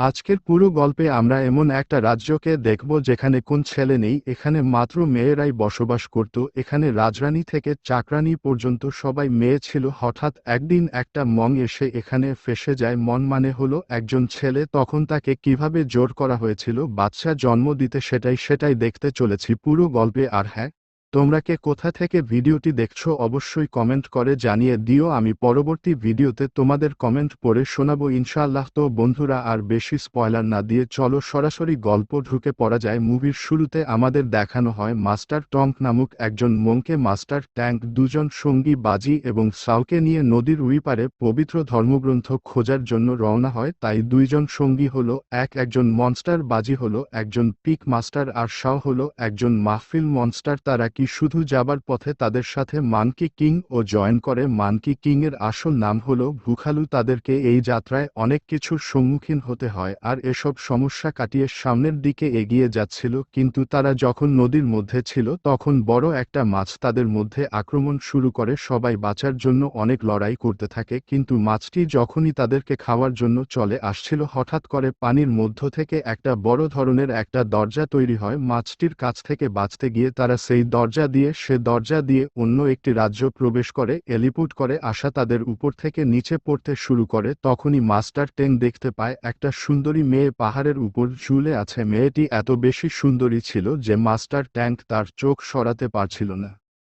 আজকের পুরো গল্পে আমরা এমন একটা রাজ্যকে দেখব যেখানে কোন ছেলে নেই, এখানে মাত্র মেয়েরাই বসবাস করত, এখানে রাজরানী থেকে চাকরানী পর্যন্ত সবাই মেয়ে ছিল, হঠাৎ একদিন একটা মং এসে এখানে ফেসে যায়, মন মানে হলো একজন ছেলে, তখন তাকে কীভাবে জোর করা হয়েছিল বাচ্চা জন্ম দিতে সেটাই সেটাই দেখতে চলেছি, পুরো গল্পে আর হ্যাঁ। তোমরা কে কোথা থেকে ভিডিওটি দেখছ অবশ্যই কমেন্ট করে জানিয়ে দিও। আমি পরবর্তী ভিডিওতে তোমাদের কমেন্ট পড়ে শোনাবো। ইনশাআল্লাহ তো বন্ধুরা আর বেশি স্পয়লার না দিয়ে চলো সরাসরি গল্প ঢুকে পড়া যায়। মুভির শুরুতে আমাদের দেখানো হয় মাস্টার টঙ্ক নামক একজন মঙ্কে মাস্টার ট্যাঙ্ক, দুজন সঙ্গী বাজি এবং সাউকে নিয়ে নদীর উইপারে পবিত্র ধর্মগ্রন্থ খোঁজার জন্য রওনা হয়। তাই দুইজন সঙ্গী হলো এক, একজন মনস্টার বাজি হলো, একজন পিক মাস্টার আর শাও হলো, একজন মাহফিল মনস্টার। তারা কি শুধু যাবার পথে তাদের সাথে মানকি কিং ও জয়েন করে, মানকি কিং এর আসল নাম হলো ভুখালু। তাদেরকে এই যাত্রায় অনেক কিছুর সম্মুখীন হতে হয় আর এসব সমস্যা কাটিয়ে সামনের দিকে এগিয়ে যাচ্ছিল, কিন্তু তারা যখন নদীর মধ্যে ছিল, তখন বড় একটা মাছ তাদের মধ্যে আক্রমণ শুরু করে, সবাই বাঁচার জন্য অনেক লড়াই করতে থাকে, কিন্তু মাছটি যখনই তাদেরকে খাওয়ার জন্য চলে আসছিল, হঠাৎ করে পানির মধ্য থেকে একটা বড় ধরনের একটা দরজা তৈরি হয়, মাছটির কাছ থেকে বাঁচতে গিয়ে তারা সেই দরজা দিয়ে, সে দরজা দিয়ে অন্য একটি রাজ্য প্রবেশ করে, এলিপুট করে, আসা তাদের উপর থেকে নিচে পড়তে শুরু করে, তখনই মাস্টার টেন দেখতে পায়, একটা সুন্দরী মেয়ে পাহাড়ের উপর ঝুলে আছে। মেয়েটি এত বেশি সুন্দরী ছিল যে মাস্টার ট্যাঙ্ক তার চোখ সরাতে পারছিল না।